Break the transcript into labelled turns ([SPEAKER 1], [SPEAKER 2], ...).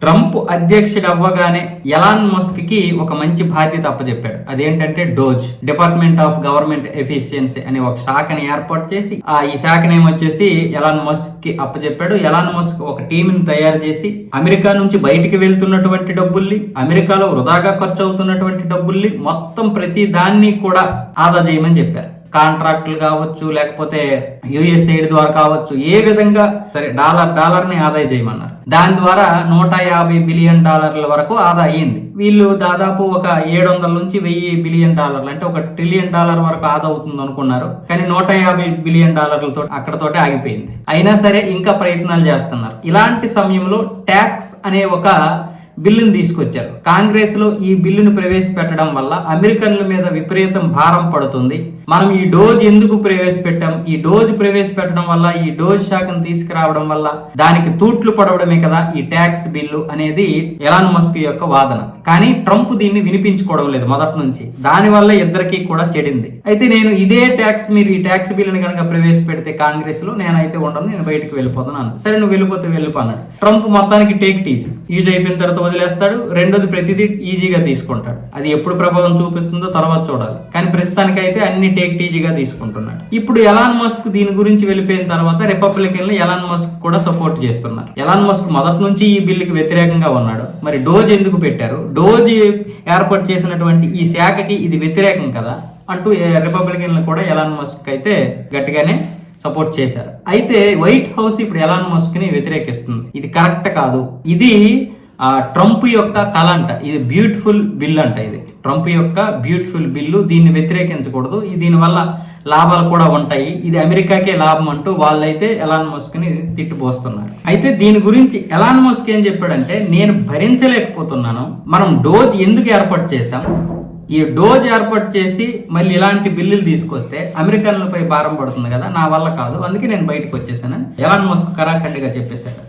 [SPEAKER 1] Trump అధ్యక్షుడు అవ్వగానే Elon మస్క్కి ఒక మంచి బాధ్యత అప్పచెప్పాడు అదేంటంటే DOGE department of government efficiency అనే ఒక శాఖని ఏర్పాటు చేసి ఆ ఈ శాఖని ఏమొచ్చేసి ఎలాన్ మస్క్కి అప్పచెప్పాడు ఎలాన్ మస్క్ ఒక టీంని తయారు చేసి అమెరికా నుంచి బయటికి వెళ్తున్నటువంటి డబ్బుల్ని అమెరికాలో వృధాగా ఖర్చు అవుతున్నటువంటి డబ్బుల్ని మొత్తం ప్రతి దాన్ని కూడా ఆదా చేయమని చెప్పారు. కాంట్రాక్టులు కావచ్చు లేకపోతే యుఎస్ ఎయిడ్ ద్వారా కావచ్చు ఏ విధంగా సరే డాలర్ డాలర్ని ఆదాయ చేయమన్నారు. దాని ద్వారా నూట యాభై బిలియన్ డాలర్ల వరకు ఆదా అయ్యింది. వీళ్ళు దాదాపు ఒక ఏడు వందల నుంచి వెయ్యి బిలియన్ డాలర్లు అంటే ఒక ట్రిలియన్ డాలర్ వరకు ఆదా అవుతుంది అనుకున్నారు. కానీ నూట యాభై బిలియన్ డాలర్లతో అక్కడతోటే ఆగిపోయింది. అయినా సరే ఇంకా ప్రయత్నాలు చేస్తున్నారు. ఇలాంటి సమయంలో ట్యాక్స్ అనే ఒక బిల్లును తీసుకొచ్చారు. కాంగ్రెస్లో ఈ బిల్లును ప్రవేశపెట్టడం వల్ల అమెరికన్ల మీద విపరీతం భారం పడుతుంది. మనం ఈ డోజ్ ఎందుకు ప్రవేశపెట్టాం? ఈ డోజ్ ప్రవేశపెట్టడం వల్ల ఈ డోజ్ శాఖను తీసుకురావడం వల్ల దానికి తూట్లు పడవడమే కదా ఈ ట్యాక్స్ బిల్లు అనేది ఎలాన్ మస్క్ యొక్క వాదన. కానీ ట్రంప్ దీన్ని వినిపించుకోవడం లేదు మొదటి నుంచి. దానివల్ల ఇద్దరికి కూడా చెడింది. అయితే నేను ఇదే ట్యాక్స్ మీరు ఈ ట్యాక్స్ బిల్లుని కనుక ప్రవేశపెడితే కాంగ్రెస్లో నేనైతే ఉండను నేను బయటకు వెళ్ళిపోతున్నాను సరే నువ్వు వెళ్ళిపోతే వెళ్ళిపోన్నాడు ట్రంప్ మొత్తానికి టేక్ టీజ్ యూజ్ అయిపోయిన తర్వాత వదిలేస్తాడు రెండోది ప్రతిదీ ఈజీగా తీసుకుంటాడు. అది ఎప్పుడు ప్రభావం చూపిస్తుందో తర్వాత చూడాలి. కానీ ప్రస్తుతానికి అయితే అన్ని టేక్ టీజీగా తీసుకుంటున్నాడు. ఇప్పుడు ఎలాన్ మస్క్ దీని గురించి వెళ్ళిపోయిన తర్వాత రిపబ్లికన్లు ఎలాన్ మస్క్ కూడా సపోర్ట్ చేస్తున్నారు. ఎలాన్ మస్క్ మొదటి నుంచి ఈ బిల్లుకి వ్యతిరేకంగా ఉన్నాడు. మరి డోజ్ ఎందుకు పెట్టారు? డోజీ ఏర్పాటు చేసినటువంటి ఈ శాఖకి ఇది వ్యతిరేకం కదా అంటూ రిపబ్లికన్లు కూడా ఎలాన్ మస్క్ అయితే గట్టిగానే సపోర్ట్ చేశారు. అయితే వైట్ హౌస్ ఇప్పుడు ఎలాన్ మస్క్ని వ్యతిరేకిస్తుంది. ఇది కరెక్ట్ కాదు. ఇది ట్రంప్ యొక్క కళ అంట. ఇది బ్యూటిఫుల్ బిల్ అంట ఇది. ట్రంప్ యొక్క బ్యూటిఫుల్ బిల్లు దీన్ని వ్యతిరేకించకూడదు. దీనివల్ల లాభాలు కూడా ఉంటాయి. ఇది అమెరికాకే లాభం అంటూ వాళ్ళైతే ఎలాన్ మస్క్ని తిట్టిపోస్తున్నారు. అయితే దీని గురించి ఎలాన్ మస్క్ ఏం చెప్పాడంటే నేను భరించలేకపోతున్నాను. మనం డోజ్ ఎందుకు ఏర్పాటు చేశాం? ఈ డోజ్ ఏర్పాటు చేసి మళ్ళీ ఇలాంటి బిల్లులు తీసుకొస్తే అమెరికన్లపై భారం పడుతుంది కదా నా వల్ల కాదు. అందుకే నేను బయటకు వచ్చేసానని ఎలాన్ మస్క్ కరాఖండిగా చెప్పేశాడు.